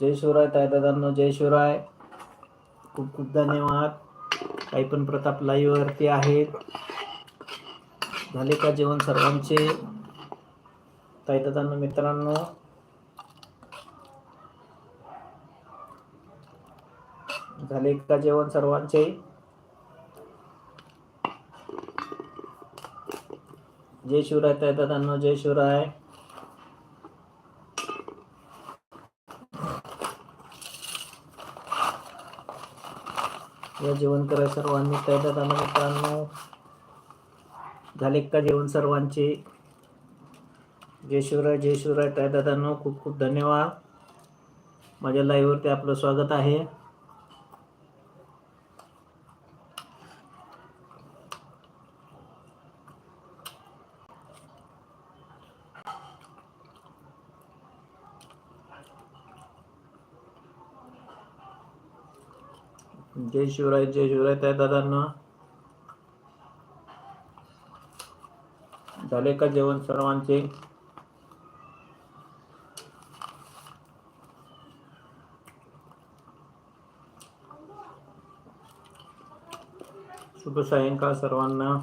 जय शिवराय ताई दादांनो जय शिवराय. खूप खूप धन्यवाद. काही पण प्रताप लाईव्हवरती आहेत. झाले का जेवण सर्वांचे? ताईदादांना मित्रांनो. झाले का जेवण सर्वांचे? जय शिवराय तायदादांनो जय शिवराय. या जेवण करा सर्वांनी ताई दादांनो मित्रांनो झाले का जेवण सर्वांचे? जय शिवराय जय शिवराय. ताई खूप खूप धन्यवाद. माझ्या लाईव्हवरती आपलं स्वागत आहे. जय शिवराय जय शिवराय त्या दादांना. झाले का जेवण सर्वांचे? शुभ सायंकाळ सर्वांना.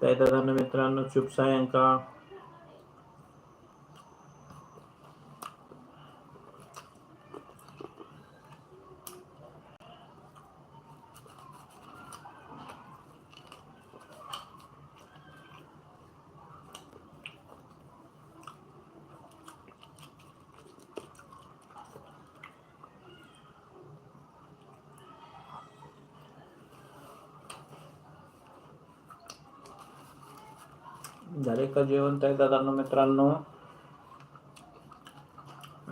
त्या दादांना मित्रांनो शुभ सायंकाळ. झाले का जेवण ताई दादांनो मित्रांनो?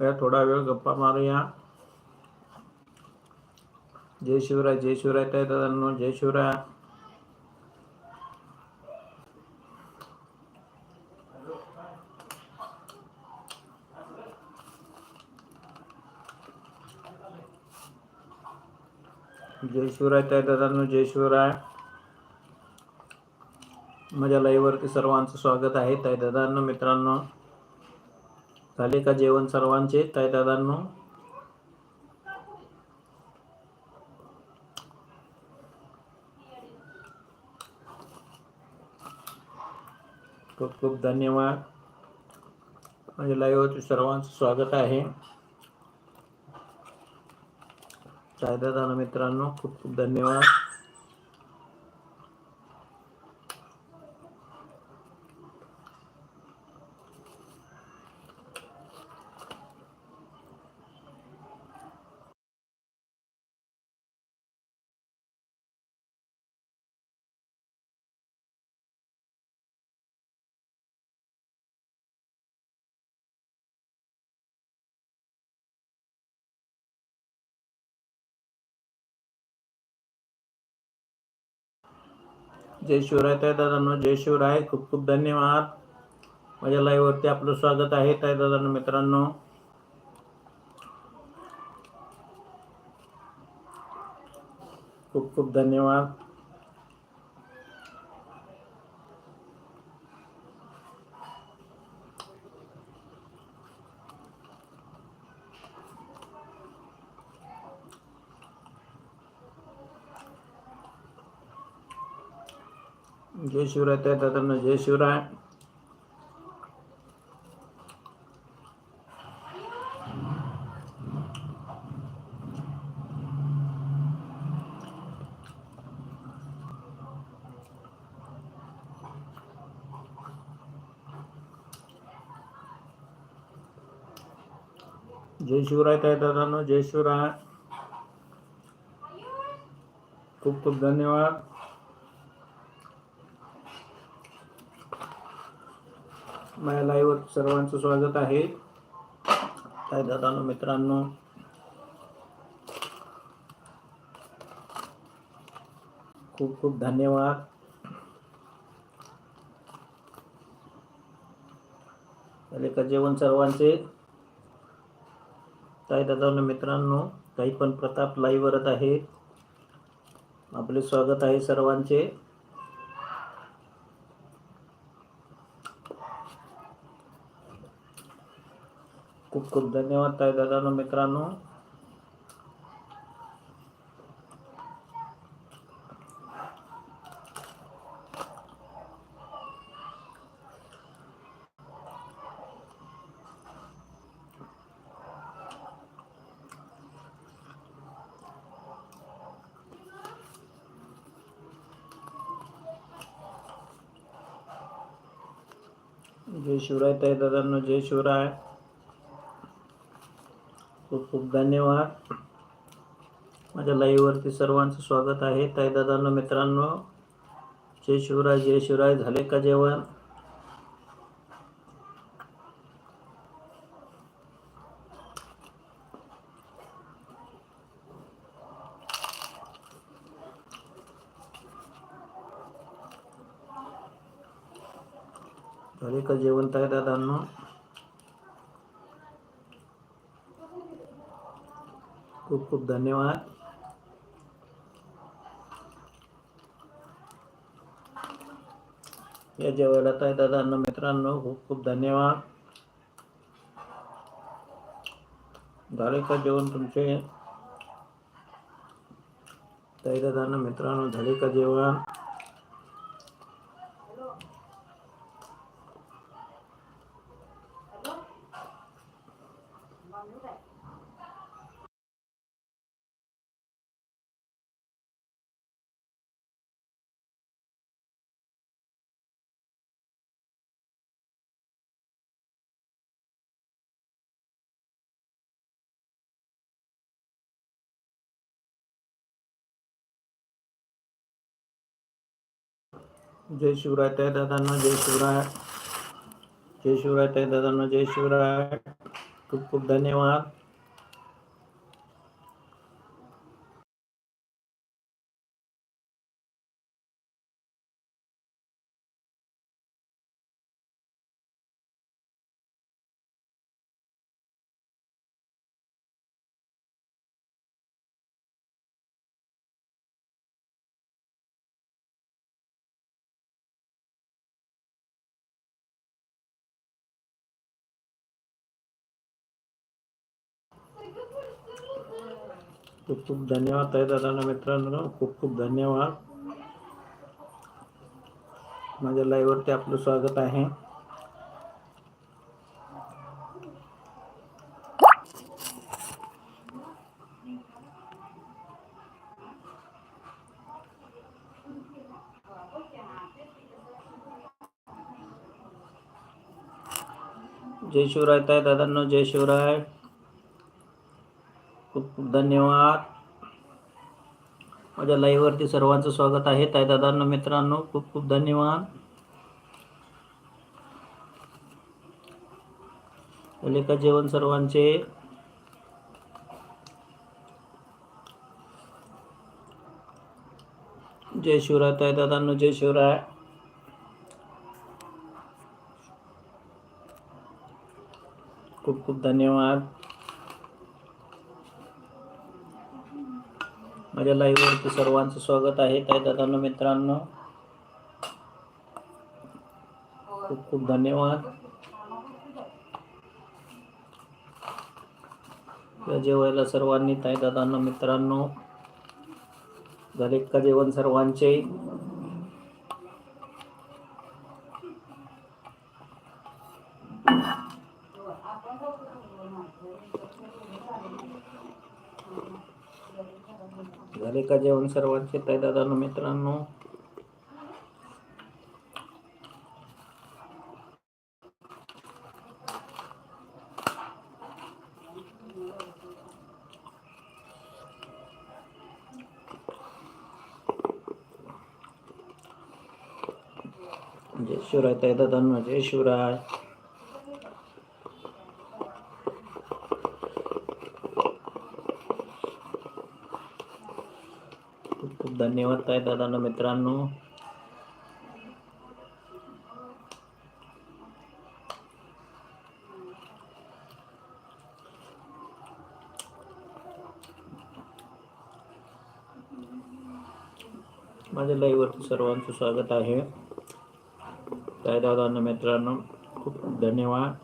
या थोडा वेळ गप्पा मारूया. जय शिवराय जय शिवराय ताई दादांनो जय शिवराय. जय शिवराय ताई दादांनो जय शिवराय. माझ्या लाईव्हवरती सर्वांचं स्वागत आहे. ताई दादांनो मित्रांनो झाले का जेवण सर्वांचे? ताई दादांनो. खूप खूप धन्यवाद. माझ्या लाईव्हवरती सर्वांचं स्वागत आहे. ताई दादांनो मित्रांनो खूप खूप धन्यवाद. जय शिवराय ताई दादांनो जय शिवराय. खूप खूप धन्यवाद. माझ्या लाईव्हवरती आपलं स्वागत आहे ताई दादांनो मित्रांनो. खूप खूप धन्यवाद. जय शिवराय त्या दादांना जय शिवराय. जय शिवराय त्या दादांनो जय शिवराय. खूप खूप धन्यवाद. माझ्या लाईव्हवर सर्वांचं स्वागत आहे. काय दादानो मित्रांनो? खूप खूप धन्यवाद. झाले का जेवण सर्वांचे? ताई दादानो मित्रांनो? काही पण प्रताप लाईव्ह आहेत. आहे आपले स्वागत आहे सर्वांचे. खूप खूप धन्यवाद ताई दादांनो मित्रांनो. जय शिवराय ताई दादांनो जय शिवराय. खूप खूप धन्यवाद. माझ्या लाईव्हवरती सर्वांचं स्वागत आहे. ताईदादांनो मित्रांनो जय शिवराय जय शिवराय. झाले का जेवण? झाले का जेवण ताई दादांनो खूप खूप धन्यवाद. या जेवायला ताई दादांना मित्रांनो खूप खूप धन्यवाद. झाले का जेवण तुमचे? ताई दादांना मित्रांनो झाले का जेवण? जय शिवराय ताई दादांना जय शिवराय. जय शिवराय ताई दादांना जय शिवराय. खूप खूप धन्यवाद. खूप खूप धन्यवाद ताई दादांना मित्रांनो. खूप खूप धन्यवाद. माझ्या लाईव्हवरती आपलं स्वागत आहे. जय शिवराय ताई दादांनो जय शिवराय. धन्यवाद. माझ्या लाईव्हवरती सर्वांचं स्वागत आहे. ताई दादांना मित्रांनो खूप खूप धन्यवाद. लेखा जेवण सर्वांचे. जय शिवराय ताई दादांनो जय शिवराय. खूप खूप धन्यवाद. माझ्या लाईव्हवरती सर्वांचं स्वागत आहे. ताई दादांनो मित्रांनो खूप खूप धन्यवाद. या जेवायला सर्वांनी ताई दादांना मित्रांनो झाले का जेवण सर्वांचे? झाले का जेवण सर्वांचे? ताई दादांनो मित्रांनो. जय शिवराय ताई दादांनो जय शिवराय खूप खूप धन्यवाद काय दादांना मित्रांनो. माझ्या लाईव्हवरती सर्वांचं स्वागत आहे. ताई दादांना मित्रांनो खूप धन्यवाद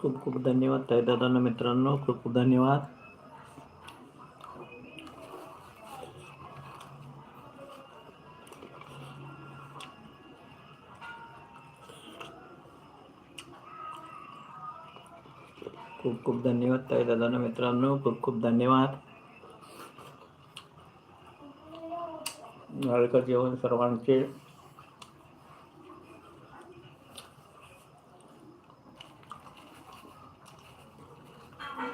खूप खूप धन्यवाद ताई दादांना मित्रांनो खूप खूप धन्यवाद. खूप खूप धन्यवाद ताई दादांना मित्रांनो खूप खूप धन्यवाद. नाळकर जेवण सर्वांचे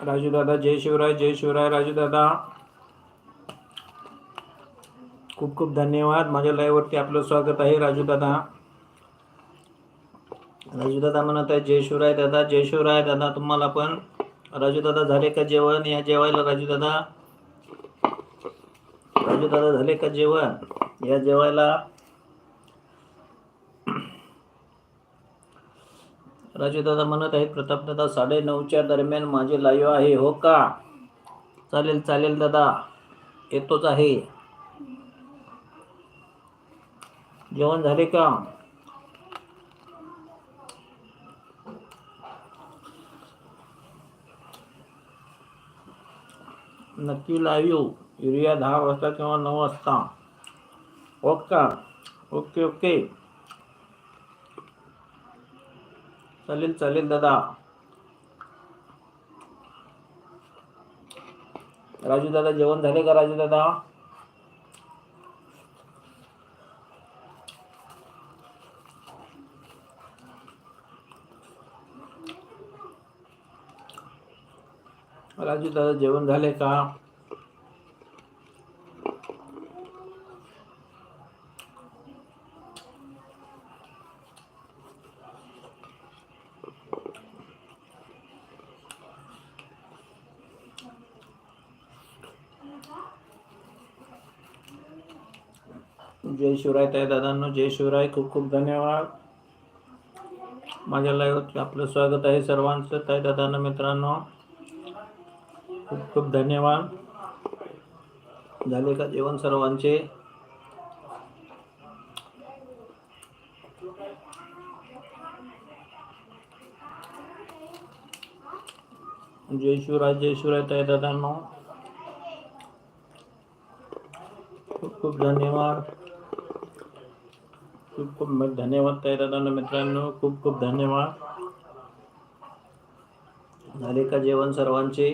राजू दादा जय शिवराय जय शिवराय राजू दादा खूप खूप धन्यवाद. माझ्या लाईव्हवरती आपलं स्वागत आहे राजू दादा राजू दादा म्हणत आहे जय शिवराय दादा जय शिवराय दादा. तुम्हाला पण. राजू दादा झाले का जेवण? या जेवायला राजू दादा राजू दादा झाले का जेवण? या जेवायला. राजू दादा म्हणत आहेत प्रताप दादा साडे नऊच्या दरम्यान माझे लाईव्ह आहे हो का? चालेल चालेल दादा येतोच आहे. जेवण झाले का? नक्की लाईव्ह युरिया दहा वाजता किंवा नऊ वाजता. हो का? Okay okay. चालेल चालेल दादा. राजू दादा जेवण झाले का राजू दादा? राजू दादा जेवण झाले का? जय शिवराय त्या दादांनो जय शिवराय. खूप खूप धन्यवाद. माझ्या लाईव्ह आपलं स्वागत आहे सर्वांचं. ताई दादांना मित्रांनो खूप खूप धन्यवाद. झाले का जेवण सर्वांचे? जय शिवराय जय शिवराय ताई दादांनो. खूप खूप धन्यवाद. खूप खूप धन्यवाद ताई दादांना मित्रांनो खूप खूप धन्यवाद. झाले का जेवण सर्वांचे?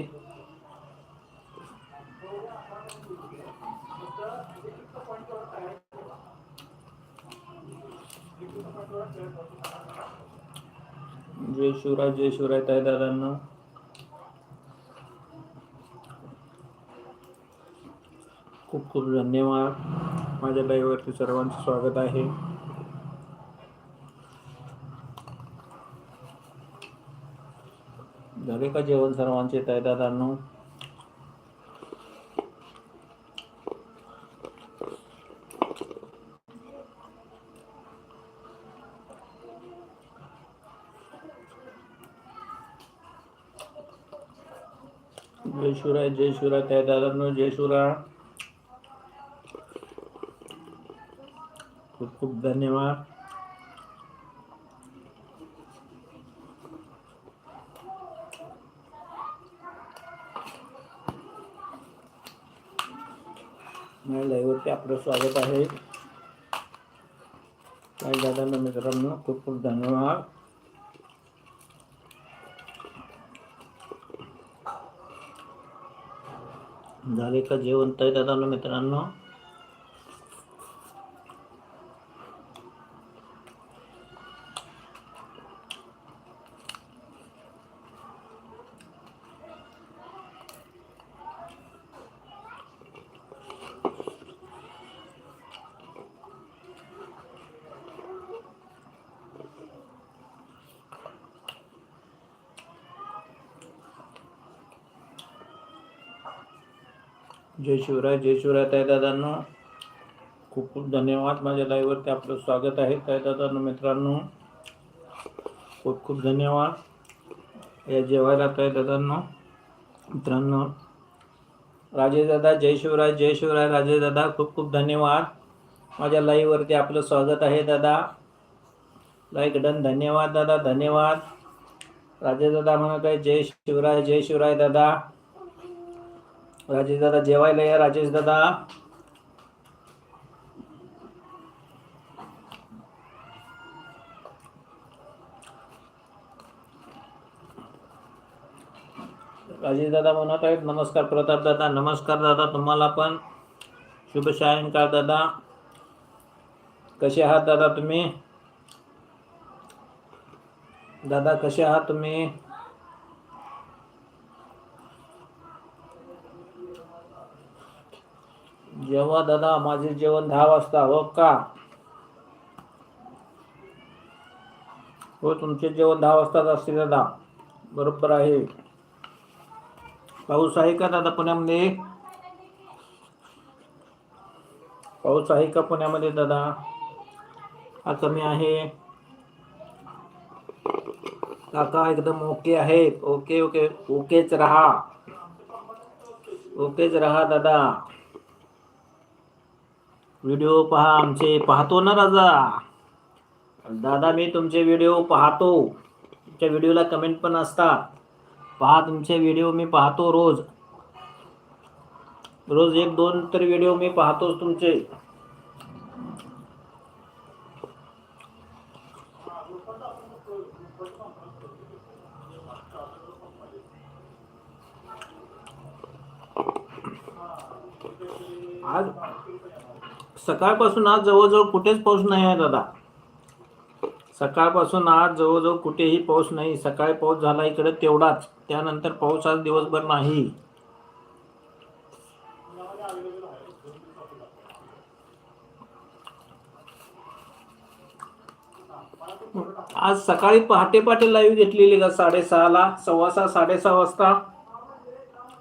जय शिवराय जय शिवराय ताई दादांना. खूप खूप धन्यवाद. माझ्या लाईव्हवरती सर्वांचं स्वागत आहे झाले का जेवण सर्वांचे ताई दादांनो जय शिवराय जय शिवराय ताई दादांनो जय शिवराय खूप खूप धन्यवाद. माझ्या लाईव्हवरती आपलं स्वागत आहे. काही दादांना मित्रांनो खूप खूप धन्यवाद. झाले का जेवण तर दादांना मित्रांनो? जय शिवराय जय शिवराय ताई दादांनो. खूप खूप धन्यवाद माझ्या लाईव्हवरती आपलं स्वागत आहे. ताई दादांनो मित्रांनो खूप खूप धन्यवाद. या जेवायला ताई दादांनो. मित्रांनो राजेश दादा जय शिवराय जय शिवराय राजेश दादा खूप खूप धन्यवाद. माझ्या लाईव्हवरती आपलं स्वागत आहे दादा. लाईक डन धन्यवाद दादा धन्यवाद. राजेश दादा म्हणत आहे जय शिवराय जय शिवराय दादा. राजेश दादा जेवायला या राजेश दादा. राजेश दादा म्हणत आहेत नमस्कार प्रताप दादा नमस्कार दादा तुम्हाला पण. शुभ सायंकाळ दादा. कसे आहात दादा तुम्ही? दादा कसे आहात तुम्ही? जेव्हा दादा माझे जेवण दहा वाजता हो का? हो तुमचे जेवण दहा वाजताच असते दादा. बरोबर आहे. पाऊस आहे का दादा पुण्यामध्ये? पाऊस आहे का पुण्यामध्ये दादा? हा कमी आहे. काका एकदम ओके आहेत. ओके ओके ओकेच राहा. ओकेच राहा दादा. व्हिडिओ पहा आमचे पाहतो ना राजा. दादा मी तुमचे व्हिडिओ पाहतो. तुमच्या व्हिडिओला कमेंट पण असतात. पहा तुमचे व्हिडिओ मी पाहतो रोज. रोज एक दोन तर व्हिडिओ मी पाहतोच तुमचे. आज सकाळपासून आज जवळजवळ कुठेच पाऊस नाही आहे दादा. सकाळपासून आज जवळजवळ कुठेही पाऊस नाही. सकाळी पाऊस झाला इकडे तेवढाच. त्यानंतर पाऊस आज दिवसभर नाही. आज सकाळी पहाटे पहाटे लाईव्ह घेतलेली का? साडेसहाला सव्वा सहा साडेसहा वाजता?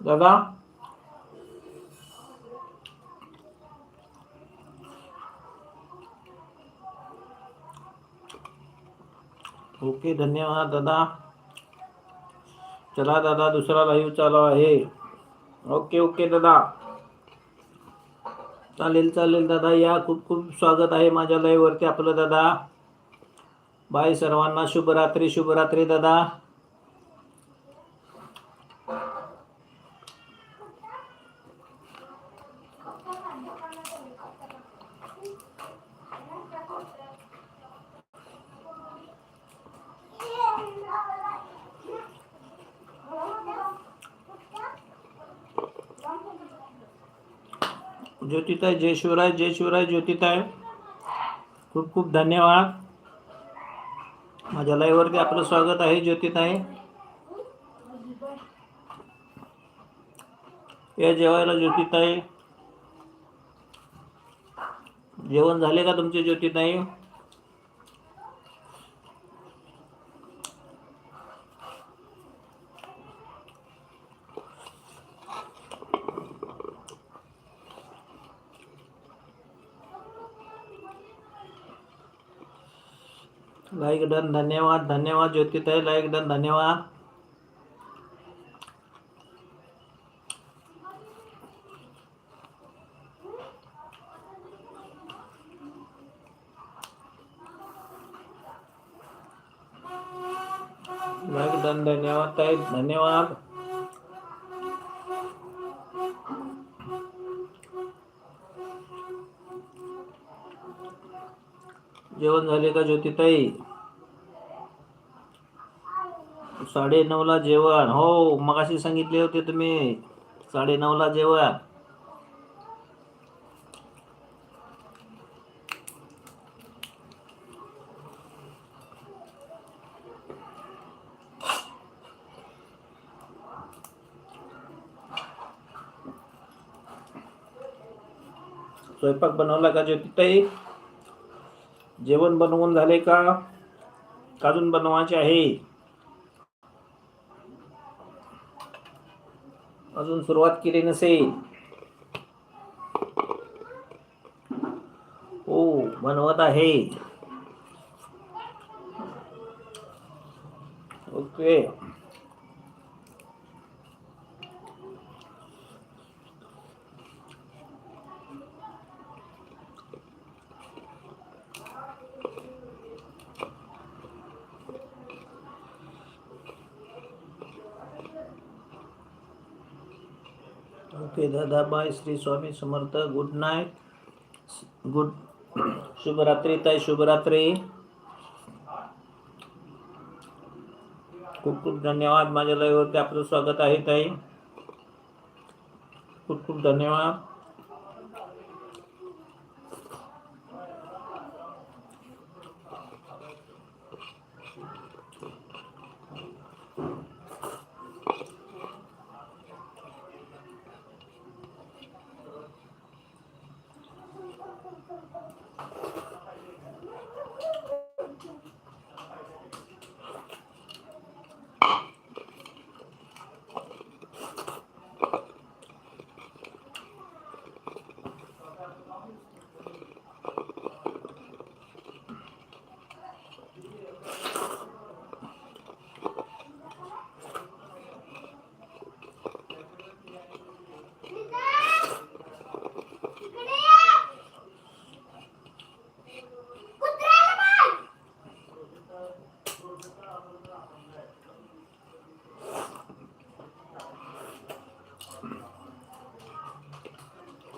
दादा? ओके धन्यवाद दादा. चला दादा दुसरा लाईव्ह चालू आहे. ओके ओके दादा. चालेल चालेल दादा. या खूप खूप स्वागत आहे माझ्या लाईव्हवरती आपलं दादा. बाय सर्वांना शुभरात्री शुभरात्री दादा. ज्योतिताई जय शिवराय जय शिवराय ज्योतिताई. खूप खूप धन्यवाद. माझ्या लाईव्हवरती आपलं स्वागत आहे ज्योतिताई. या जेवायला ज्योतिताई. जेवण झाले का तुमचे ज्योतिताई? लाईक डन धन्यवाद धन्यवाद ज्योतिताईला लाईक डन धन्यवाद. लाईक धन्यवाद ताई धन्यवाद. जेवण झाले का ज्योतिताई साडे नऊला जेवण. हो मगाशी सांगितले होते तुम्ही. साडे नऊला जेवण. स्वयंपाक बनवला का ज्योतिताई? जेवण बनवून झाले का? अजून बनवायचे आहे. अजून सुरुवात केली नसेल. हो बनवत आहे. Okay. Dadabhai Shri Swami Samarth. Good night good शुभरात्री ताई शुभरात्री. खूप खूप धन्यवाद. माझ्या लाईव्हवरती आपलं स्वागत आहे ताई. खूप खूप धन्यवाद.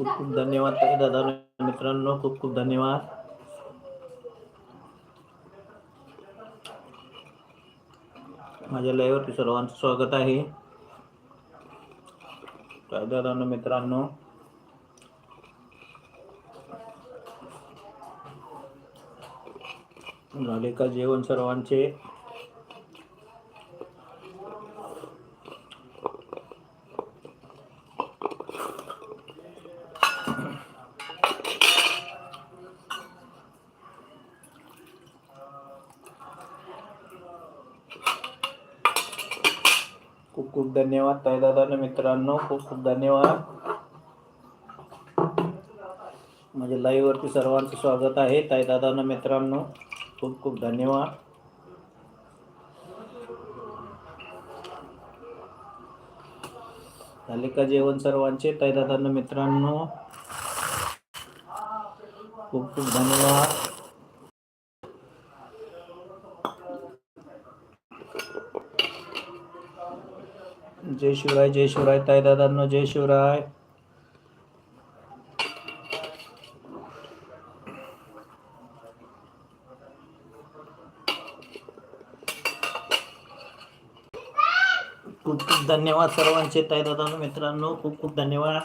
खूप खूप धन्यवाद दादा मित्रांनो खूप खूप धन्यवाद. माझ्या लाईव्हवरती सर्वांचं स्वागत आहे. ताई दादा मित्रांनो. झाले का जेवण सर्वांचे? खूप खूप धन्यवाद ताई दादा मित्रांनो खूप खूप धन्यवाद. माझ्या लाईव्ह वरती सर्वांचं स्वागत आहे. ताई दादा मित्रांनो खूप खूप धन्यवाद. झाले का जेवण सर्वांचे? ताई दादा मित्रांनो खूप खूप धन्यवाद. जय शिवराय जय शिवराय ताई दादांनो जय शिवराय. खूप खूप धन्यवाद सर्वांचे ताईदादांनो मित्रांनो खूप खूप धन्यवाद.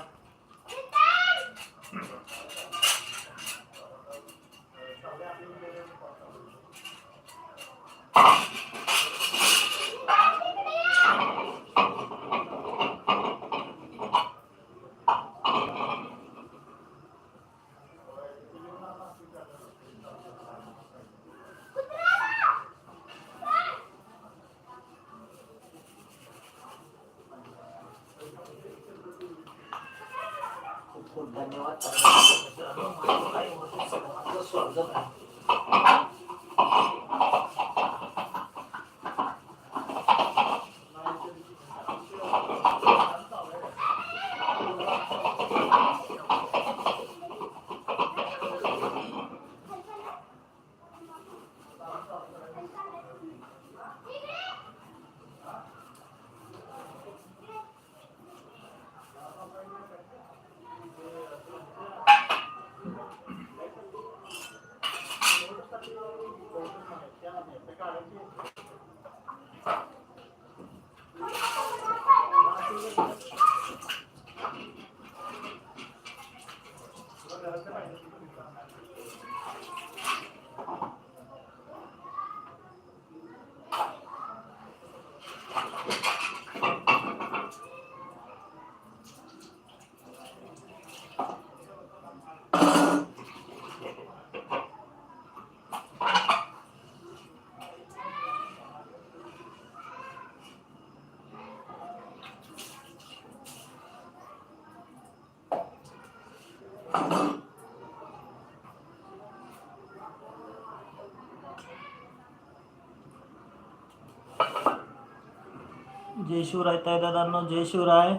जय शिवराय ताई दादांनो जय शिवराय.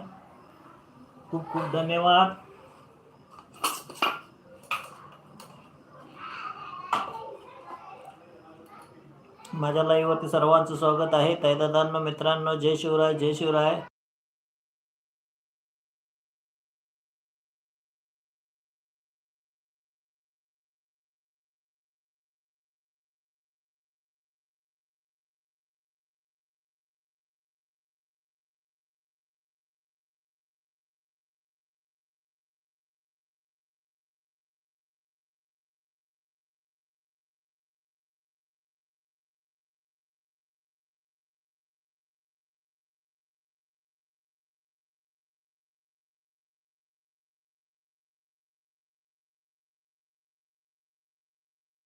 खूप खूप धन्यवाद. माझ्या लाईव्हवरती सर्वांचं स्वागत आहे. ताई मित्रांनो जय शिवराय जय शिवराय.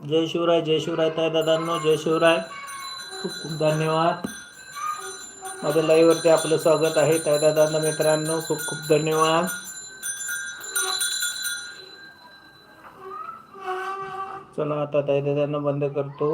जय शिवराय जय शिवराय ताय दादांनो जय शिवराय. खूप खूप धन्यवाद. माझ्या लाईव्हवरती आपलं स्वागत आहे ताय दादांना मित्रांनो. खूप खूप धन्यवाद. चला आता ताई दादांना बंद करतो.